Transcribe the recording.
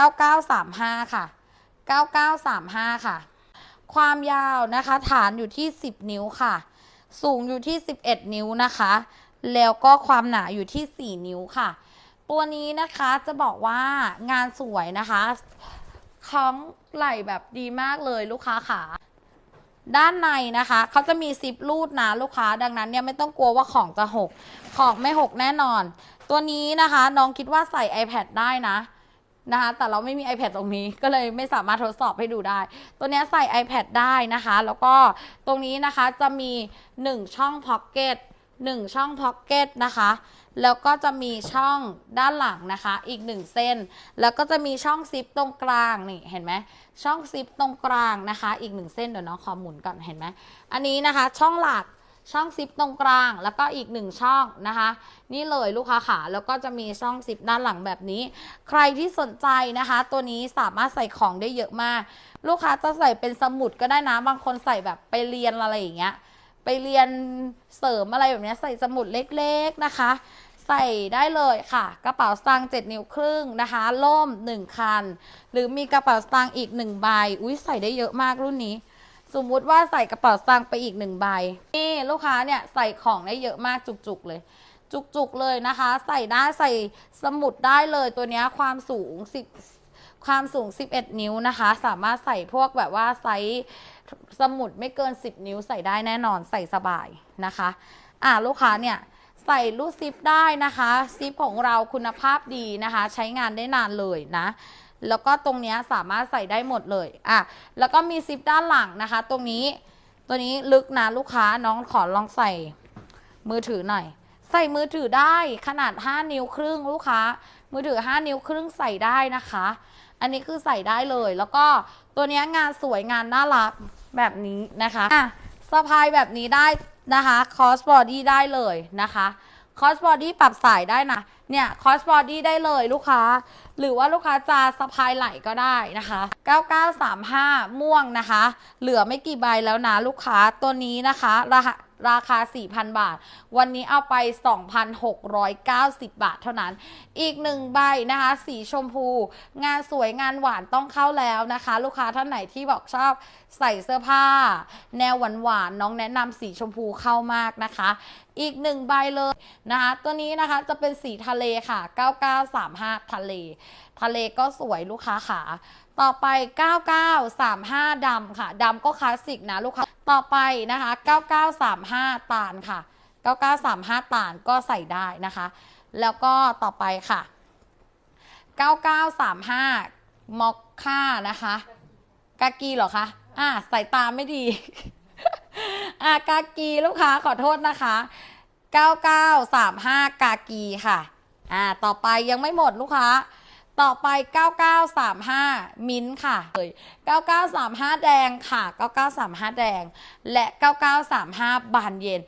9935 ค่ะ 9935 ค่ะ ความยาวนะคะ ฐานอยู่ที่ 10 นิ้วค่ะ สูงอยู่ที่ 11 นิ้วนะคะ แล้วก็ความหนาอยู่ที่ 4 นิ้วค่ะ ตัวนี้นะคะจะบอกว่างานสวยนะคะคล้องไหล่แบบดีมากเลยลูกค้าขาด้านในนะคะ เขาจะมีซิปรูดนะลูกค้า ดังนั้นเนี่ยไม่ต้องกลัวว่าของจะหก ของไม่หกแน่นอน ตัวนี้นะคะ น้องคิดว่าใส่ iPad ได้นะ นะคะแต่เราไม่มี iPad ตรงนี้ก็เลยไม่สามารถทดสอบให้ดูได้ ตัวนี้ใส่ iPad ได้นะคะ แล้วก็ตรงนี้นะคะจะมี 1 ช่องพ็อกเก็ต1ช่องพ็อกเก็ตนะคะ แล้วก็จะมีช่องด้านหลังนะคะ อีก 1 เส้น แล้วก็จะมีช่องซิปตรงกลางนี่เห็นไหมช่องซิปตรงกลางนะคะ อีก 1 เส้นเดี๋ยวน้องขอหมุนก่อนเห็นไหมอันนี้นะคะช่องหลัก ช่องซิปตรงกลาง แล้วก็อีก1ช่องนะคะ นี่เลยลูกค้าขาแล้วก็จะมีช่องซิปด้านหลังแบบนี้ ใครที่สนใจนะคะ ตัวนี้สามารถใส่ของได้เยอะมาก ลูกค้าจะใส่เป็นสมุดก็ได้นะ บางคนใส่แบบไปเรียนอะไรอย่างเงี้ย ไปเรียนเสริมอะไรแบบเนี้ยใส่สมุดเล็กๆนะคะใส่ได้เลยค่ะ กระเป๋าสตางค์7นิ้วครึ่งนะคะล่ม 1 คัน หรือมีกระเป๋าสตางค์อีก 1 ใบ อุ้ยใส่ได้เยอะมากรุ่นนี้ สมมุติว่าใส่กระเป๋าสตางค์ไปอีก1ใบนี่ลูกค้าเนี่ยใส่ของได้เยอะมากจุกๆเลย จุกๆเลยนะคะ ใส่ได้ใส่สมุดได้เลยตัวนี้ความสูง 10 ความสูง 11 นิ้วนะคะ สามารถใส่พวกแบบว่าไซส์สมุดไม่เกิน 10 นิ้วใส่ได้แน่นอนใส่สบายนะคะอ่าลูกค้าเนี่ยใส่รูดซิปได้นะคะ ซิปของเราคุณภาพดีนะคะ ใช้งานได้นานเลยนะ แล้วก็ตรงนี้สามารถใส่ได้หมดเลยอะแล้วก็มีซิปด้านหลังนะคะ ตรงนี้ตัวนี้ลึกนะลูกค้าน้องขอลองใส่มือถือหน่อย ใส่มือถือได้ขนาด 5 นิ้วครึ่งลูกค้า มือถือ 5 นิ้วครึ่งใส่ได้นะคะ อันนี้คือใส่ได้เลย แล้วก็ตัวนี้งานสวยงานน่ารักแบบนี้นะคะอะสะพายแบบนี้ได้นะคะคอสบอดี้ได้เลยนะคะ คอสบอดี้ปรับสายได้นะ เนี่ยคอสบอดี้ได้เลยลูกค้า หรือว่าลูกค้าจะสะพายไหลก็ได้นะคะ 9935 ม่วงนะคะ เหลือไม่กี่ใบแล้วนะลูกค้าตัวนี้นะคะราคาราคา 4,000 บาท วันนี้เอาไป 2,690 บาทเท่านั้น อีกหนึ่งใบนะคะ สีชมพู งานสวยงานหวานต้องเข้าแล้วนะคะ ลูกค้าท่านไหนที่บอกชอบใส่เสื้อผ้า แนวหวานหวานน้องแนะนำสีชมพูเข้ามากนะคะอีกหนึ่งใบเลยนะคะตัวนี้นะคะจะเป็นสีทะเลค่ะ 9935 ทะเล ทะเลก็สวยลูกค้าขาต่อไป 9935ดำค่ะดำก็คลาสสิกนะลูกค้า ต่อไปนะคะ 9935 ตาลค่ะ 9935 ตาลก็ใส่ได้นะคะ แล้วก็ต่อไปค่ะ 9935 มอคค่านะคะ กากีเหรอคะ อ่าสายตาไม่ดี อากากีลูกค้าขอโทษนะคะ 9935 กากีค่ะอ่าต่อไปยังไม่หมดลูกค้า ต่อไป 9935 มิ้นท์ค่ะเลย9935 แดงค่ะ 9935 แดง และ 9935 บานเย็น